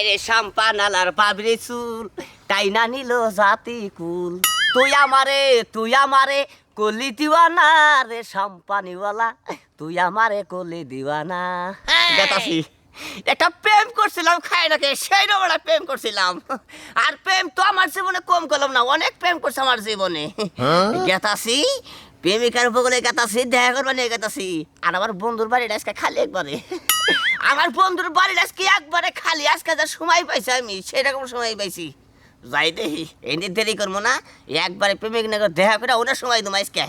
হাইরে শাম্পা নালার পাবরে চুল টাইনা নিল জাতি কুল। তুই আমারে তুই আমারে কলি দিওয়ানা রে শাম্পানিওয়ালা তুই আমারে কলি দিওয়ানা। গেতাছি একটা প্রেম করছিলাম খাই নাকি সেই রকম প্রেম করছিলাম। আর প্রেম তো আমার জীবনে কম করলাম না অনেক প্রেম করছে আমার জীবনে। গেতাছি প্রেমিকার বগলে গেতাছি দেখা করবা নিয়ে গেতাছি আর আমার বন্ধুর বাড়িটা আজকে খালি একবারে। আমার বন্ধুর বাড়িটা আজকে একবারে খালি, আজকে যা সময় পাইছি আমি, সেরকম সময় পাইছি। যাই দেখি এনে দেরি করব না, একবারে প্রেমিক নগর দেখা করে ওনার সময় দেবো আজকে।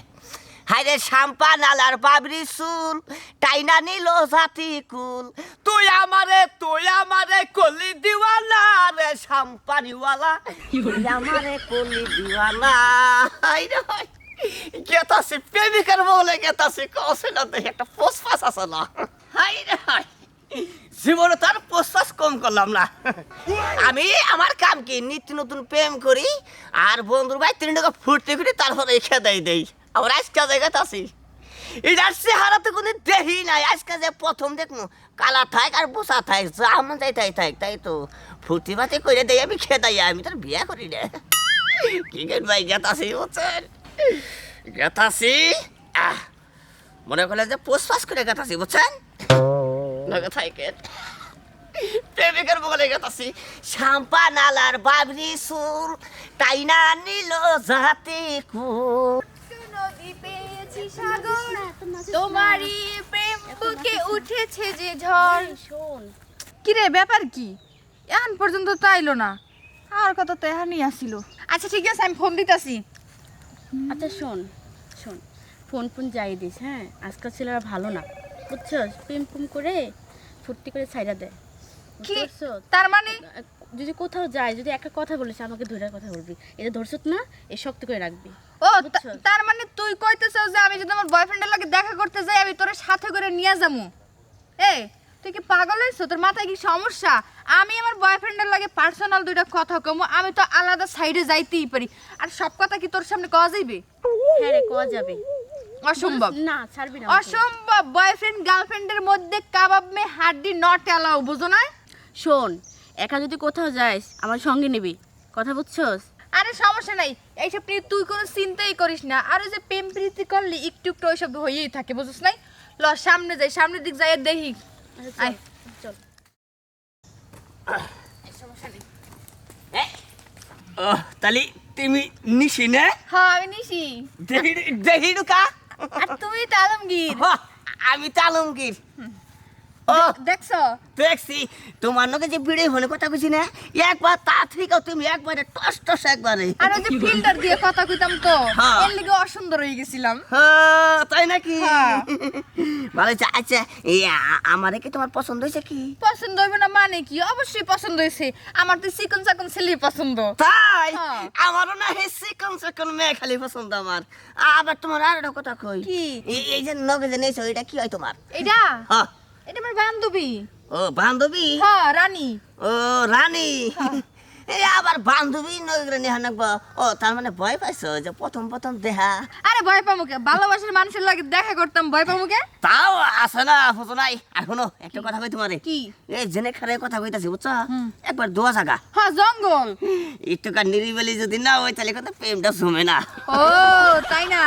হাইরে শাম্পা নালার বাবরি চুল, টাইনা নিল জাতি কুল। তুই আমারে তুই আমারে কলি দিওয়ানা রে শাম্পানিওয়ালা তুই আমারে কলি দিওয়ানা হাইরে হাই গেতাছি প্রেমিকার বলে গেতাছি কসে না একটা পোস্পাস আছে না। হাইরে হাই জীবনে তার প্রশ্বাস কম করলাম না। আমি আমার কাম কি নিত্য নতুন প্রেম করি, আর বন্ধুর ভাই তিন টাকা ফুটতে ফুটে তারপরে খেদাই দেই। আমার আজকে জায়গাতে আছি এটার চেহারা তো কোনো দেহি নাই। আজকে যে প্রথম দেখমু কালা থাক আর বসা থাক, যা মন যাই তাই থাক, তাই তো। ফুর্তি ফাতে করে দেই, আমি খেদাই আমি তোর বিয়া করি না। কি কেন ভাই গেতাছি বুঝছেন? গেতাছি আহ, মনে করলে যে পোস্ট পাস করে গেতাছি বুঝছেন? নগে থাকেন প্রেমিকের বগলে গেতাছি শাম্পা নালার বাবরি সুর টাইনা নিল জাতি পেয়েছি তোমারই প্রেম বুকে উঠেছে যে ঝড়। শোন কি রে ব্যাপার কি? এখন পর্যন্ত তো আইলো না। আর কত তো এখানই আসিল। আচ্ছা ঠিক আছে আমি ফোন দিতাছি। আচ্ছা শোন শোন ফোন ফোন যাই দিস হ্যাঁ? আজকাল ছেলেরা ভালো না। বুঝছস? প্রেম প্রেম করে ফুর্তি করে ছাইরা দেয়। কি? তার মানে? যদি কোথাও যায় যদি একটা কথা বলিস আমাকে ধরে কথা বলবি। এটা ধরছত না এ শক্ত করে রাখবি। ও তা- বুঝছ? তার মানে তুই কইতেছস যে আমি যদি আমার বয়ফ্রেন্ডের লাগে দেখা করতে যাই আমি তোর সাথে করে নিয়ে যামু? এই তুই কি পাগল হইছো তোর মাথায় কি সমস্যা? আমি আমার বয়ফ্রেন্ডের লাগে পার্সোনাল দুইটা কথা কমু আমি তো আলাদা সাইডে যাইতেই পারি। আর সব কথা কি তোর সামনে কওয়া যাইবে? হ্যাঁ রে কোয়া যাবে। অসম্ভব। না ছাড়বি না অসম্ভব। বয়ফ্রেন্ড গার্লফ্রেন্ডের মধ্যে কাবাব মে হাড্ডি নট অ্যালাউ বুঝো না? শোন একা যদি কোথাও যাস আমার সঙ্গে নিবি। কথা বুঝছস? আরে সমস্যা নাই। এইসব নিয়ে তুই কোনো চিন্তাই করিস না। আর যে প্রেম প্রীতি করলে একটু একটু ওইসব হয়েই থাকে বুঝছিস নাই? ল সামনে যাই সামনের দিক যাই দেখি। আচ্ছা, আয়। চল, ও তাহলে তুমি নিশি না? হ্যাঁ আমি নিশি। দেখি দেখি ঢুকা। আর তুমি তো আলমগীর আমি তো আলমগীর দেখছ? দেখছি। তোমার নকে যে বিড়ে হলে কথা কইছি না একবার তাড়াতাড়ি কাও তুমি একবারে টস টস একবারে। আর ওই যে ফিল্টার দিয়ে কথা কইতাম তো হ্যাঁ। এর লিগে অসুন্দর হয়ে গেছিলাম। হ্যাঁ, তাই নাকি? হ্যাঁ। ভালো আচ্ছা আমারে কি তোমার পছন্দ হয়েছে কি? পছন্দ হইবে না মানে কি? অবশ্যই পছন্দ হয়েছে। আমার তো চিকন চাকন ছেলে পছন্দ। তাই? হ্যাঁ। আমারও না হে চিকন চিকন মেয়ে খালি পছন্দ আমার। আবার তোমার আর একটা কথা কই? কি? এই- এই যে নগে যে নেছো এটা কি হয় তোমার? এটা হ্যাঁ। এটা আমার বান্ধবী। ও বান্ধবী? হ্যাঁ রানী। ও রানী। এই আবার বান্ধবী নগরে ও তার মানে ভয় পাইছো যে প্রথম প্রথম দেহা? আরে ভয় পামুকে ভালোবাসার মানুষের লাগে দেখা করতাম ভয় পামুকে তাও আছে না বুঝো নাই। আর শোনো একটা কথা কই তোমারে। কি? এই জেনে খারে কথা কইতাছি বুঝছ? একবার দোয়া জাগা। হ্যাঁ জঙ্গল। একটুকার নিরিবিলি যদি না হয় তাহলে কথা প্রেমটা জমে না। ও তাই না?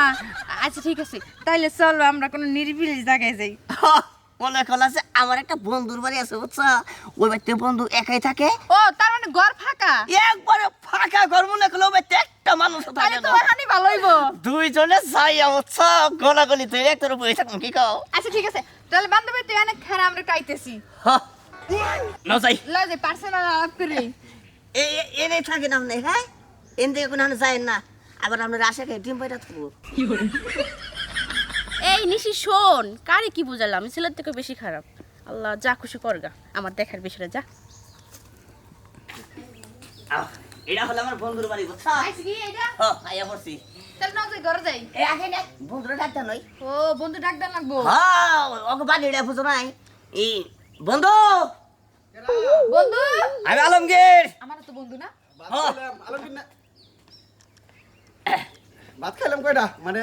আচ্ছা ঠিক আছে। তাইলে চলো আমরা কোনো নিরিবিলি জায়গায় যাই। মনে করলা যে আমার একটা বন্ধুর বাড়ি আছে বুঝছ? ওই বাড়িতে বন্ধু একাই থাকে। ও তার মানে ঘর ফাঁকা? একবারে ফাঁকা ঘর মনে করল ওই বাড়িতে একটা মানুষ থাকে তো না। ওখানে ভালো হইব। দুইজনে যাই বুঝছ? গলাগলি তুই একটার বসে থাকুন কি কও? আচ্ছা ঠিক আছে। তাহলে বান্ধবী তুই অনেক খারাপ আমরা কাইতেছি হ। না যাই। লয় যে পার্সোনাল আলাপ করি। এ এনে থাকে না আপনি হ্যাঁ? এন দিয়ে কোনো যায় না। আবার আপনার আশা খেয়ে ডিম পাইটা থাকব এই নিশি শোন কারে কি বুঝালাম আমি ছেলের থেকে বেশি খারাপ। আল্লাহ যা খুশি করগা আমার দেখার বিষয়টা যা। এটা হলো আমার বন্ধুর বাড়ি বুঝছ? আইছি কি এটা? হ আইয়া পড়ছি। তাহলে না যাই ঘরে যাই। এ আগে না বন্ধুরা ডাক্তার নই ও বন্ধু ডাক লাগবো। হ্যাঁ ওকে বাড়ি এটা বুঝো নাই। এই বন্ধু! বন্ধু! আমি আলমগীর! আমার তো বন্ধু না। ভাত। খাইলাম, আলমগীর না- ভাত খাইলাম কয়টা? মানে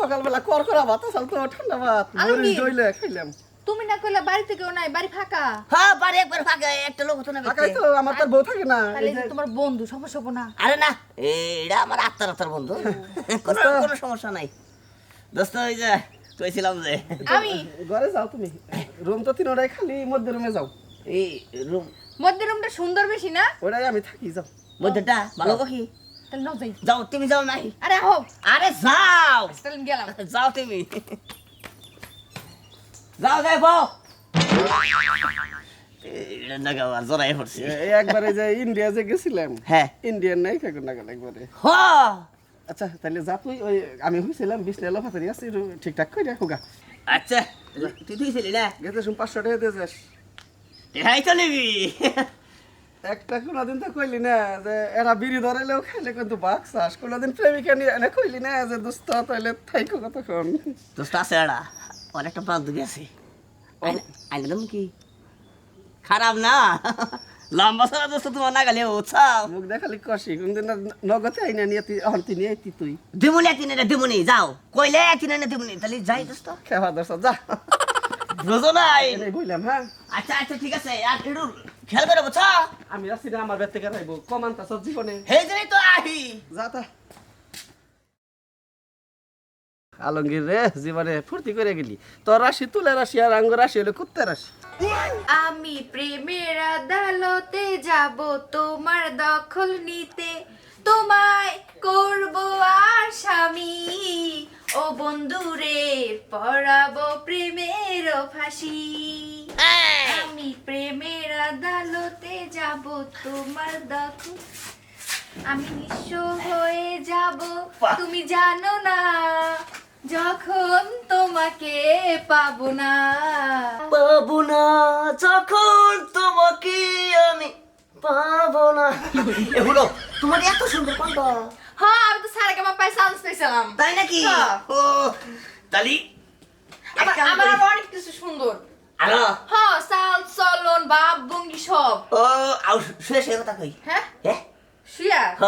সকালবেলা কর করা ভাত আসাল তো ঠান্ডা ভাত। মরিচ। দইলে খাইলাম। তুমি না কইলা বাড়ি থেকে নাই বাড়ি ফাঁকা। হ্যাঁ বাড়ি একবার ফাঁকা একটা লোক হতো না দেখতে। তো আমার তার বউ থাকে না। তাহলে যে তোমার বন্ধু সমস্যা হব না। আরে না এটা আমার আত্মার আত্মার বন্ধু। কোনো কোনো সমস্যা নাই। দোস্ত ওই যে কইছিলাম যে আমি ঘরে যাও তুমি। রুম তো তিনটাই খালি মধ্যে রুমে যাও। এই রুম মধ্যে রুমটা সুন্দর বেশি না? ওটাই আমি থাকি যাও। মধ্যটা? ভালো কি তাহলে নাও যাই। যাও তুমি যাও নাই। আরে হোক আরে যাও। তাহলে গেলাম যাও তুমি। যাও যাই বউ। একবারে যে ইন্ডিয়া যে গেছিলাম হ্যাঁ। ইন্ডিয়ান নাই কাকুর না একবারে। হ। আচ্ছা তাহলে যা তুই ওই আমি হয়েছিলাম বিশ নেলো ফাতারি আছি ঠিকঠাক করে হোগা আচ্ছা তুই তুইছিলি না? গেছে শুন পাঁচশো টাকা দিয়ে যাস। দেখাই তো নিবি একটা কোনোদিন তো কইলি না যে এরা বিড়ি ধরাইলেও খাইলে কিন্তু বাঘ চাষ। কোনোদিন প্রেমিকা নিয়ে এনে কইলি না যে দোস্ত তাইলে থাইকো কতক্ষণ? দোস্ত আছে এরা। অনেকটা আছে। আইনে তুমি কি? খারাপ না। লম্বা সারা দোস্ত তোমার না গেলে উৎসাহ। মুখ দেখালি কষি। কোনদিন না নগদে আইনা নিয়ে তুই অন্তি নিয়ে আইতি তুই। দিমুনি একদিন এটা দিমুনি যাও। কইলে একদিন এনে দিমুনি তাহলে যাই দোস্ত। খেবা দোস্ত যা। বুঝো নাই? বললাম হ্যাঁ। আচ্ছা আচ্ছা ঠিক আছে। আর খেয়াল করে বুঝছ আমি আছি না আমার থেকে রাইব কমান তা সব জীবনে। জন্যই তো আহি। যা তা। আলমগীর রে জীবনে ফুর্তি করে গেলি। তোর রাশি তুলে রাশি আর আঙ্গ রাশি হলো কুত্তে রাশি। আমি প্রেমের আদালতে যাব তোমার দখল নিতে। তোমায় করব আসামি। ও বন্ধুরে পড়াবো প্রেমের ফাঁসি। আমি প্রেমের আদালতে যাব তোমার দখল আমি নিঃস্ব হয়ে যাব তুমি জানো না যখন তোমাকে পাবো না। পাবো না যখন তোমাকে আমি পাবো না। এগুলো তোমার এত সুন্দর কণ্ঠ হ্যাঁ আমি তো সারা কেমন পাই চান্স পেয়েছিলাম তাই নাকি? হ্যাঁ। ও তালি আমার আমার আরও অনেক কিছু সুন্দর। আলো। হ্যাঁ চাল চলন বাপ ভঙ্গি সব। ও আউ শুয়ে শুয়ে কথা কই। হ্যাঁ? হ্যাঁ শুয়া? হ।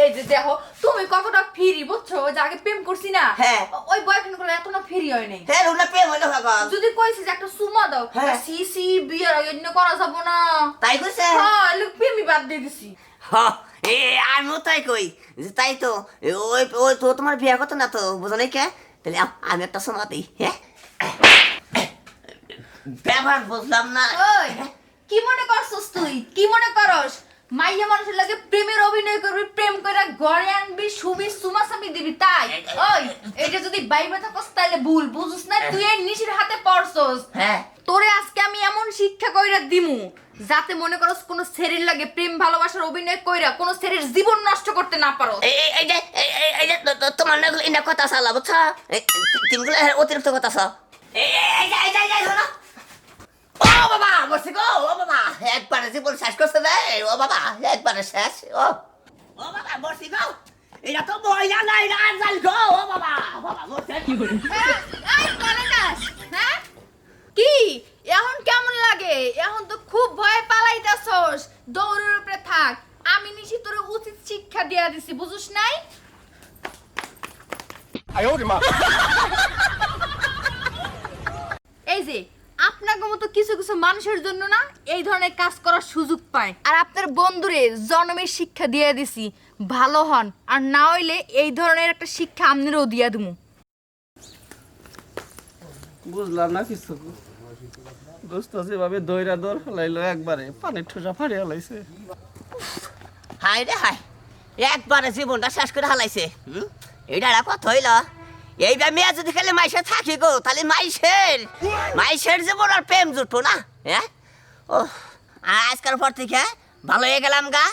এই যে দেখো তুমি কতটা ফ্রি বুঝছ? যে আগে প্রেম করছি না হ্যাঁ। ওই বয়ফ্রেন্ডগুলো এত না ফ্রি হয় নাই। হ্যাঁ রুনা প্রেম হইল ভাগল। যদি কইছি যে একটা সুমা দাও হ্যাঁ। সি সি বিয়ের আগে এমনি করা যাব না। তাই কইছে? হ্যাঁ লোক প্রেমই বাদ দিয়ে দিছি। হ। এ আমিও তাই কই যে তাই তো ওই ওই তো তোমার বিয়ে করতো না তো বুঝো নাই কে? তাহলে আমি একটা সময় দিই হ্যাঁ? ব্যবহার বুঝলাম না। ওই কি মনে করছস তুই? কি মনে করস? মাইয়া মানুষের লাগে প্রেমের অভিনয় করবি প্রেম করে ঘরে আনবি সুবি সুমাসামি দিবি তাই? ওই এটা যদি বাইবে থাকস তাহলে ভুল বুঝছ না? তুই এই নিশির হাতে পড়ছস। হ্যাঁ। তোরে আজকে আমি এমন শিক্ষা কইরা দিমু যাতে মনে করস কোন ছেলের লাগে প্রেম ভালোবাসার অভিনয় কইরা কোন ছেলের জীবন নষ্ট করতে না পারো এই যে এই- তোমার ইনা কথা সালা বুঝছ? অতিরিক্ত কথা সব এই এই- এই শোনো। ও বাবা বসে গো ও বাবা একবারে জীবন শেষ করছে রে ও বাবা একবারে শেষ ও। ও বাবা বসে গো এটা তো মহিলা নাই রাজাল গো ও বাবা বাবা? এই যাস, হ্যাঁ? কি? এখন কেমন লাগে? এখন তো খুব ভয় পালাইতাছস। দৌড়ের উপরে থাক। আমি নিশি তোর উচিত শিক্ষা দিয়া দিছি বুঝুস নাই? এই যে আপনাকে মতো কিছু কিছু মানুষের জন্য না এই ধরনের কাজ করার সুযোগ পায়। আর আপনার বন্ধুরে জন্মের শিক্ষা দিয়ে দিছি। ভালো হন আর না হইলে এই ধরনের একটা শিক্ষা আপনারও দিয়া দিমু। বুঝলাম না কিছু। দোস্ত যেভাবে দইরা দর ফেলাইলো, একবারে পানির ঠোসা ফাড়ি হালাইছে হাই রে হাই একবারে জীবনটা শেষ করে হালাইছে? এটা কথা হইল, এইবার মেয়ে যদি খেলে মাইসে থাকি গো, তাহলে মাইসের মাইসের জীবন আর প্রেম জুটবো না হ্যাঁ? ও আজকাল পর থেকে ভালো হয়ে গেলাম গা,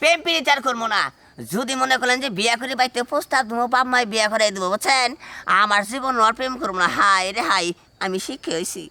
প্রেম পিড়িত আর করব না। যদি মনে করেন যে বিয়া করে বাইতে প্রস্তাব দেবো, বাপ মায় বিয়া করে দেবো, বুঝছেন? আমার জীবন প্রেম করব না। হাই রে হাই আমি শিখে হয়েছি